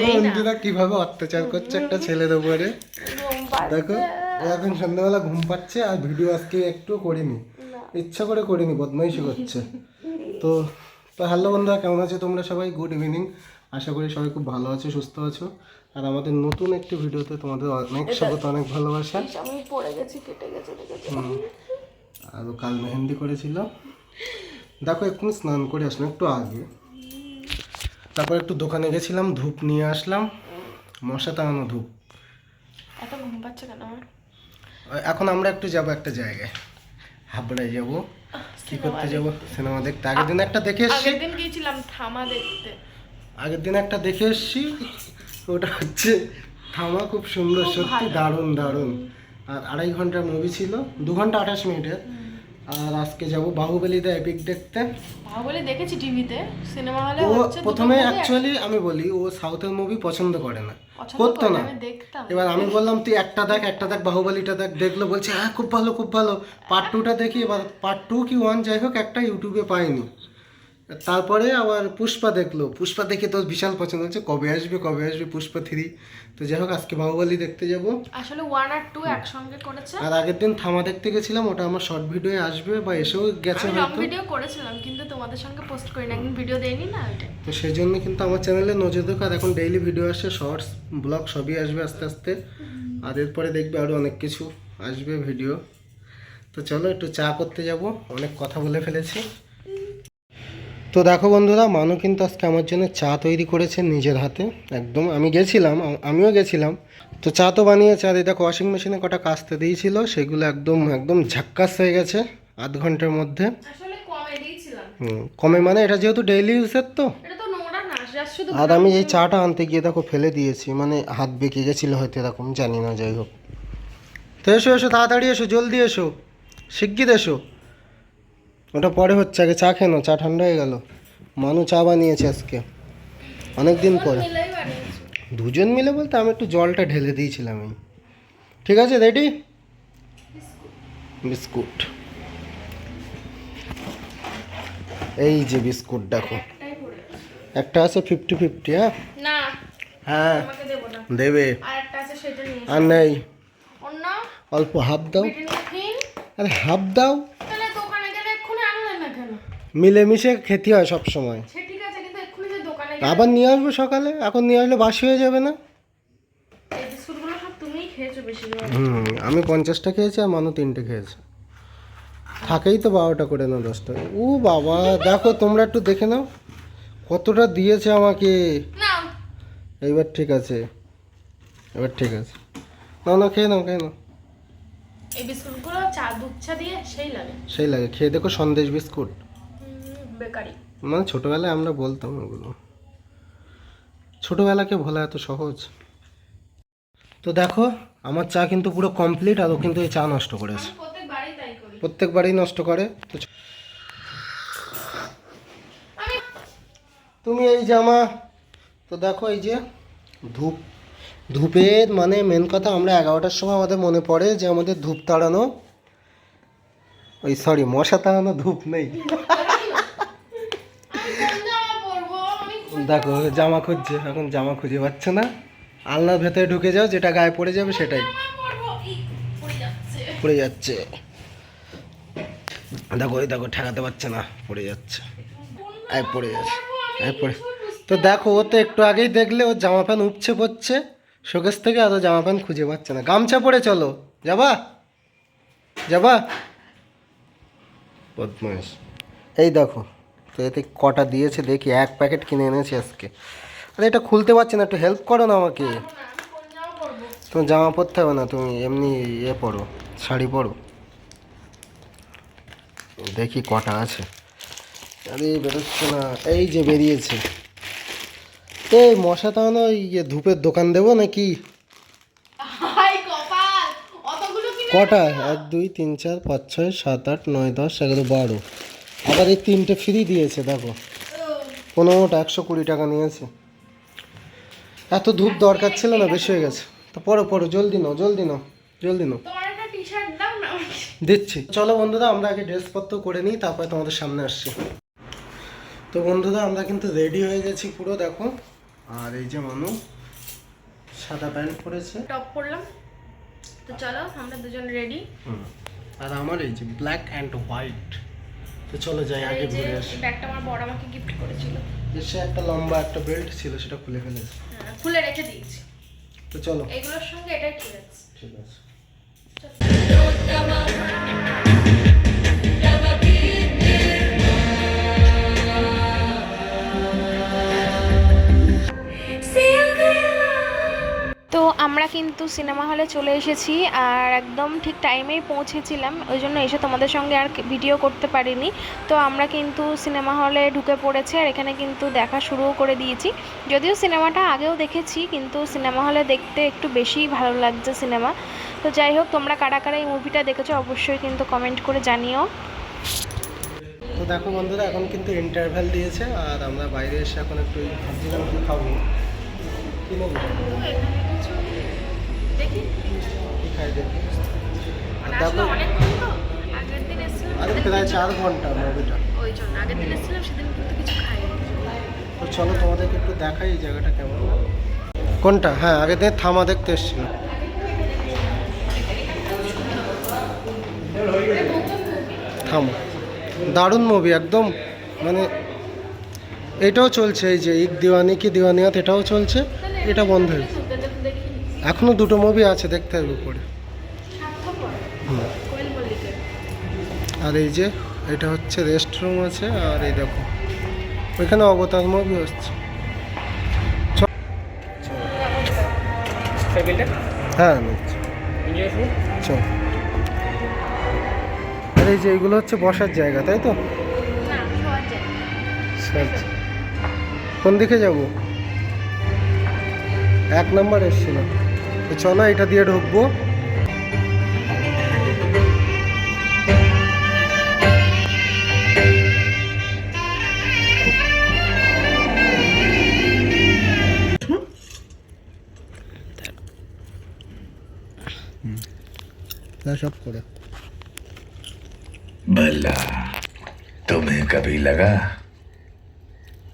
বন্ধুরা কীভাবে অত্যাচার করছে একটা ছেলের উপরে? দেখো এখন সন্ধ্যাবেলা ঘুম পাচ্ছে আর ভিডিও আজকে একটু করিনি। ইচ্ছা করে করিনি বদমাইশি করছে। তো তো হ্যালো বন্ধুরা কেমন আছো তোমরা সবাই? গুড ইভিনিং আশা করি সবাই খুব ভালো আছো সুস্থ আছো। আর আমাদের নতুন একটি ভিডিওতে তোমাদের অনেক স্বাগত অনেক ভালোবাসা। আমি পড়ে গেছি কেটে গেছে দেখেছ আর কাল মেহেন্দি করেছিল। দেখো এক্ষুনি স্নান করে আসলাম একটু আগে। তারপর একটু দোকানে গেছিলাম ধূপ নিয়ে আসলাম। মশা টাঙানো ধূপ। এত ঘুম পাচ্ছে কেন আমার? এখন আমরা একটু যাব একটা জায়গায়। হাবড়ায় যাব। কি করতে যাব? সিনেমা দেখতে। আগের দিন একটা দেখে এসেছি। আগের দিন গিয়েছিলাম থামা দেখতে। আগের দিন একটা দেখে এসছি। ওটা হচ্ছে থামা খুব সুন্দর সত্যি দারুণ দারুণ। আর আড়াই ঘণ্টার মুভি ছিল। দু ঘণ্টা আঠাশ মিনিটের। আর আজকে যাব বাহুবলি দা এপিক দেখতে। বাহুবলি দেখেছি টিভিতে সিনেমা হলে ও প্রথমে অ্যাকচুয়ালি আমি বলি ও সাউথের মুভি পছন্দ করে না। করতো না। আমি দেখতাম। এবার আমি বললাম তুই একটা দেখ একটা দেখ বাহুবলিটা দেখ। দেখল বলছে হ্যাঁ খুব ভালো খুব ভালো। পার্ট টুটা দেখি এবার পার্ট টু কি ওয়ান যাই হোক একটা ইউটিউবে পাইনি। তারপরে আবার পুষ্পা দেখল। পুষ্পা দেখে তোর বিশাল পছন্দ হচ্ছে। কবে আসবে কবে আসবে? পুষ্পা থ্রি। তো যাই হোক আজকে বাহুবলী দেখতে যাব। আসলে ওয়ান আর টু একসঙ্গে করেছে। আর আগের দিন থামা দেখতে গেছিলাম ওটা আমার শর্ট ভিডিও আসবে বা এসেও গেছে আমি লং ভিডিও করেছিলাম কিন্তু তোমাদের সঙ্গে পোস্ট করি না একদিন ভিডিও দেয়নি না ওইটা তো সেই জন্য কিন্তু আমার চ্যানেলে নজর দেখো আর এখন ডেইলি ভিডিও আসছে শর্টস ব্লগ সবই আসবে আস্তে আস্তে। আর এরপরে দেখবে আরও অনেক কিছু আসবে ভিডিও তো চলো একটু চা করতে যাব অনেক কথা বলে ফেলেছি। তো দেখো বন্ধুরা মানু কিন্তু আজকে আমার জন্য চা তৈরি করেছে নিজের হাতে। একদম আমি গেছিলাম আমিও গেছিলাম। তো চা তো বানিয়েছে আর দেখো ওয়াশিং মেশিনে কটা কাচতে দিয়েছিল সেগুলো একদম একদম ঝাক্কাস হয়ে গেছে আধ ঘণ্টার মধ্যে। কমে মানে এটা যেহেতু ডেইলি ইউজের তো। এটা আর আমি এই চাটা আনতে গিয়ে দেখো ফেলে দিয়েছি মানে হাত বেঁকে গেছিল হয়তো এরকম জানি না যাই হোক। তো এসো এসো তাড়াতাড়ি এসো জলদি এসো শিগগির এসো। ওটা পরে হচ্ছে আগে চা খেনো চা ঠান্ডা হয়ে গেল। মানু চা বানিয়েছে আজকে। অনেক দিন পরে। দুজন মিলে বলতে আমি একটু জলটা ঢেলে দিয়েছিলাম এই ঠিক আছে রেডি? বিস্কুট। এই যে বিস্কুট দেখো। একটা আছে ফিফটি ফিফটি হ্যাঁ? হ্যাঁ। দেবো আর নেই। অল্প হাফ দাও। আরে হাফ দাও তাহলে দোকানে গেলে এক্ষুনি আনলেন না কেন মিলেমিশে খেতে হয় সব সময় দোকানে আবার নিয়ে আসব সকালে এখন নিয়ে আসলে বাসি হয়ে যাবে না। হুম আমি পঞ্চাশটা খেয়েছি আর মানু তিনটে খেয়েছে। থাকেই তো বারোটা করে না দশটা। ও বাবা দেখো তোমরা একটু দেখে নাও। কতটা দিয়েছে আমাকে। এইবার ঠিক আছে। এবার ঠিক আছে। না না খেয়ে নাও খেয়ে নাও। এই বিস্কুটগুলো চা দুধ চা দিয়ে সেই লাগে। সেই লাগে। খেয়ে দেখো সন্দেশ বিস্কুট। মানে ছোটোবেলায় আমরা বলতাম ওগুলো। ছোটবেলাকে ভোলা এত সহজ? তো দেখো আমার চা কিন্তু পুরো কমপ্লিট আর ও কিন্তু এই চা নষ্ট করেছে। প্রত্যেকবারই নষ্ট করে। তো তুমি এই জামা তো দেখো এই যে ধূপ। ধূপের মানে মেন কথা আমরা এগারোটার সময় আমাদের মনে পড়ে যে আমাদের ধূপ তাড়ানো ওই সরি মশা তাড়ানো ধূপ নেই আমি কোন জামা পরবো আমি দেখো জামা খুঁজছে। এখন জামা খুঁজে পাচ্ছে না। আলনার ভেতরে ঢুকে যাও, যেটা গায়ে পড়ে যাবে সেটাই। পড়ে যাচ্ছে। দেখো, ওই দেখো, ঠেকাতে পারছে না, পড়ে যাচ্ছে। আয় পড়ে যাচ্ছে আয় পড়ে। তো দেখো, ও তো একটু আগেই দেখলে ওর জামা প্যান্ট উপছে পড়ছে। শোকেস থেকে আর জামা প্যান্ট খুঁজে পাচ্ছে না। গামছা পরে চলো। যাবা? যাবা? বদমাইশ। এই দেখো তো এতে কটা দিয়েছে দেখি এক প্যাকেট কিনে এনেছি আজকে। আরে এটা খুলতে পারছি না একটু হেল্প করো না আমাকে। আমি কোন জামা পরতে হবে না তুমি এমনি ইয়ে পরো শাড়ি পরো। দেখি কটা আছে। আরে বেরোচ্ছে না এই যে বেরিয়েছে। এই মশা তাহলে ইয়ে ধূপের দোকান দেবো নাকি? কটা? এক দুই তিন চার পাঁচ ছয় সাত আট নয় দশ এগারো বারো। আবার এই তিনটে ফ্রি দিয়েছে দেখো। পনেরোটা একশো কুড়ি টাকা নিয়েছে। এত ধূপ দরকার ছিল না বেশি হয়ে গেছে। তো পড়ো পড়ো জলদি নাও জলদি নাও জলদি নাও। দিচ্ছি। চলো বন্ধুরা আমরা আগে ড্রেসপত্র করে নিই তারপরে তোমাদের সামনে আসছি। তো বন্ধুরা আমরা কিন্তু রেডি হয়ে গেছি পুরো দেখো। আর এই যে মানু সাদা প্যান্ট পরেছে। টপ পরলাম। তো চলো আমরা দুজন রেডি। আর আমার এই যে ব্ল্যাক অ্যান্ড হোয়াইট তো চলো যাই আগে ঘুরে আসি। ব্যাগটা আমার বড় আমাকে গিফট করেছিল। সে একটা লম্বা একটা বেল্ট ছিল সেটা খুলে ফেলেছে হ্যাঁ, খুলে রেখে দিয়েছি। তো চলো। এগুলোর সঙ্গে এটাই ঠিক আছে? ঠিক আছে। আমরা কিন্তু সিনেমা হলে চলে এসেছি আর একদম ঠিক টাইমেই পৌঁছেছিলাম, ওই জন্য এসে তোমাদের সঙ্গে আর ভিডিও করতে পারিনি। তো আমরা কিন্তু সিনেমা হলে ঢুকে পড়েছি আর এখানে কিন্তু দেখা শুরুও করে দিয়েছি। যদিও সিনেমাটা আগেও দেখেছি, কিন্তু সিনেমা হলে দেখতে একটু বেশি ভালো লাগছে সিনেমা। তো যাই হোক, তোমরা কারা কারা এই মুভিটা দেখেছ অবশ্যই কিন্তু কমেন্ট করে জানিও। তো দেখো বন্ধুরা, এখন কিন্তু ইন্টারভ্যাল দিয়েছে আর আমরা বাইরে এসে এখন একটু ভাবছিলাম কি খাব। কি আর এসেছিলাম প্রায় চার ঘণ্টা মুভিটা ওই জন্য আগের দিন এসেছিলাম সেদিন কিন্তু কিছু খাইনি। তো চলো তোমাদেরকে একটু দেখাই এই জায়গাটা কেমন। কোনটা? হ্যাঁ আগের দিন থামা দেখতে এসেছিল থামা। দারুণ মুভি একদম মানে এটাও চলছে এই যে ইক দিওয়ানি কি দিওয়ানিয়াত এটাও চলছে এটা বন্ধ হয়েছে। এখনও দুটো মুভি আছে দেখতে হবে পরে হুম। আর এই যে এটা হচ্ছে রেস্ট রুম আছে আর এই দেখো ওইখানে অবতার মুভি হচ্ছে। হ্যাঁ চল। আর এই যে এইগুলো হচ্ছে বসার জায়গা তাই তো? না শোয়ার জায়গা। কোন দিকে যাব? এক নম্বর এসছিল। তো চলো এটা দিয়ে ঢুকবো সব করে भला तुम्हें कभी लगा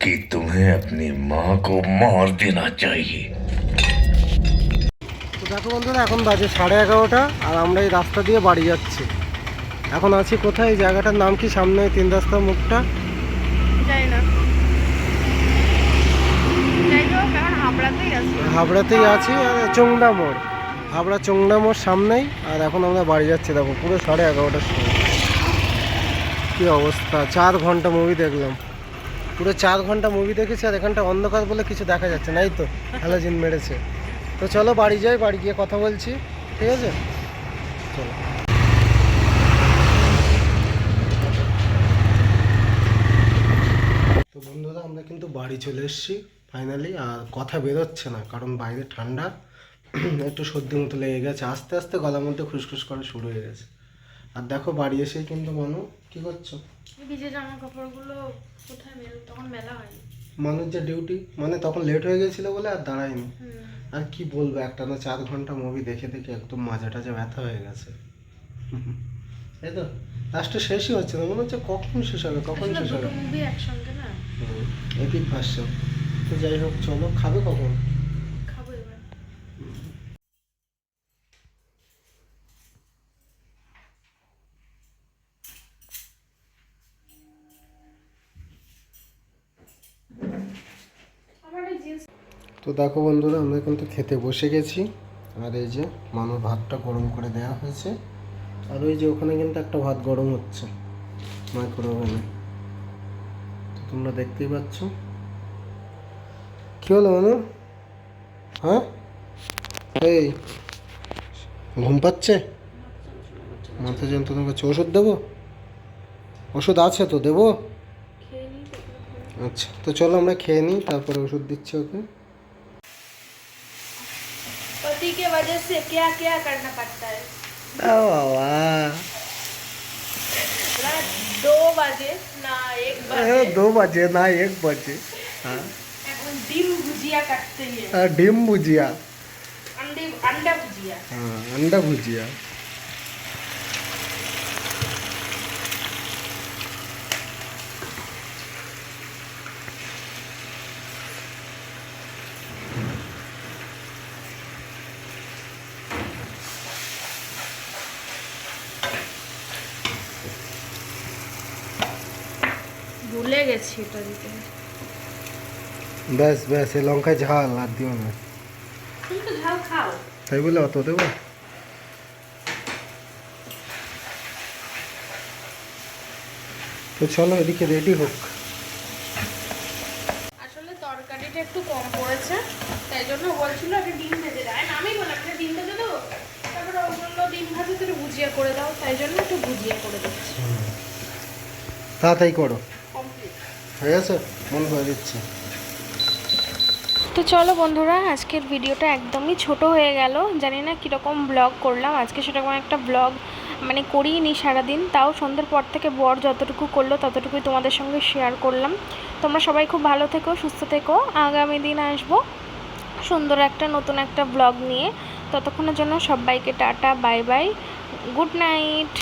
कि तुम्हें अपनी माँ को मार देना चाहिए তো দেখো বন্ধুরা এখন বাজে সাড়ে এগারোটা আর আমরা এই রাস্তা দিয়ে বাড়ি যাচ্ছি। এখন আছি কোথায়? এই জায়গাটার নাম কি? সামনে তিন রাস্তার মুখটা। হাবড়াতেই আছি। আর চোংডা মোড়। হাবড়া চোংডা মোড় সামনেই আর এখন আমরা বাড়ি যাচ্ছি। দেখো পুরো সাড়ে এগারোটার সময়। কী অবস্থা? চার ঘণ্টা মুভি দেখলাম। পুরো চার ঘণ্টা মুভি দেখেছি আর এখানটা অন্ধকার বলে কিছু দেখা যাচ্ছে নাই তো। হ্যালোজিন মেরেছে। তো চলো বাড়ি যাই, বাড়ি গিয়ে কথা বলছি, ঠিক আছে? চলো। তো বন্ধুরা, আমরা কিন্তু বাড়ি চলে এসেছি ফাইনালি আর কথা বেরোচ্ছে না, কারণ বাইরে ঠান্ডা, একটু সর্দি মতো লেগে গেছে, আস্তে আস্তে গলার মধ্যে খুসখুস করা শুরু হয়ে গেছে। আর দেখো, বাড়ি এসেই কিন্তু মানু কি করছ? জামা কাপড়গুলো কোথায় তখন মেলা মানুষ যে ডিউটি মানে তখন লেট হয়ে গেছিল বলে আর দাঁড়ায়নি। আর কি বলব একটা না চার ঘণ্টা মুভি দেখে দেখে একদম মাজা টাজা ব্যথা হয়ে গেছে। এই তো লাস্টে শেষই হচ্ছে না মনে হচ্ছে কখন শেষ হবে কখন শেষ হবে? এপিক ভার্সন তো যাই হোক চলো খাবে কখন? তো দেখো বন্ধুরা আমরা কিন্তু খেতে বসে গেছি। আর এই যে মানুষ ভাতটা গরম করে দেওয়া হয়েছে। আর ওই যে ওখানে কিন্তু একটা ভাত গরম হচ্ছে মাইক্রো ওভেনে তো তোমরা দেখতেই পাচ্ছ। কী হলো মানু হ্যাঁ? এই ঘুম পাচ্ছে? মাথা যন্ত্রণা করছে। ওষুধ দেবো? ওষুধ আছে তো দেবো? তো। আচ্ছা তো চলো আমরা খেয়ে নিই তারপরে ওষুধ দিচ্ছি ওকে। के वजह से क्या क्या करना पड़ता है? दो बजे ना एक बजे। दो बजे ना एक बजे। हाँ। डिम भुजिया करते हैं हाँ, डिम भुजिया। अंडे अंडा भुजिया। हाँ अंडा भुजिया। ভুলে গেছি এটা দিতে। ব্যাস ব্যাস এই লঙ্কায় ঝাল আর দিও না। তুমি তো ঝাল খাও। তাই বলে অত দেবো? তো চলো এদিকে রেডি হোক। আসলে তরকারিটা একটু কম পড়েছে তাই জন্য বলছিল একটা ডিম ভেজে দেয় আমি বললাম একটা ডিম ভেজে দেবো? তারপরে ও বলল ডিম ভাজে তো একটু ভুজিয়া করে দাও তাই জন্য একটু ভুজিয়া করে দিচ্ছি। তাড়াতাড়ি করো। মন করে দিচ্ছি। তো চলো বন্ধুরা, আজকের ভিডিওটা একদমই ছোট হয়ে গেল। জানি না কীরকম ব্লগ করলাম। আজকে সেরকম একটা ব্লগ মানে করিনি সারাদিন। তাও সন্ধ্যের পর থেকে বর যতটুকু করল, ততটুকুই তোমাদের সঙ্গে শেয়ার করলাম। তোমরা সবাই খুব ভালো থেকো, সুস্থ থেকো। আগামী দিন আসব সুন্দর একটা নতুন একটা ব্লগ নিয়ে। ততক্ষণের জন্য সবাইকে tata bye bye good night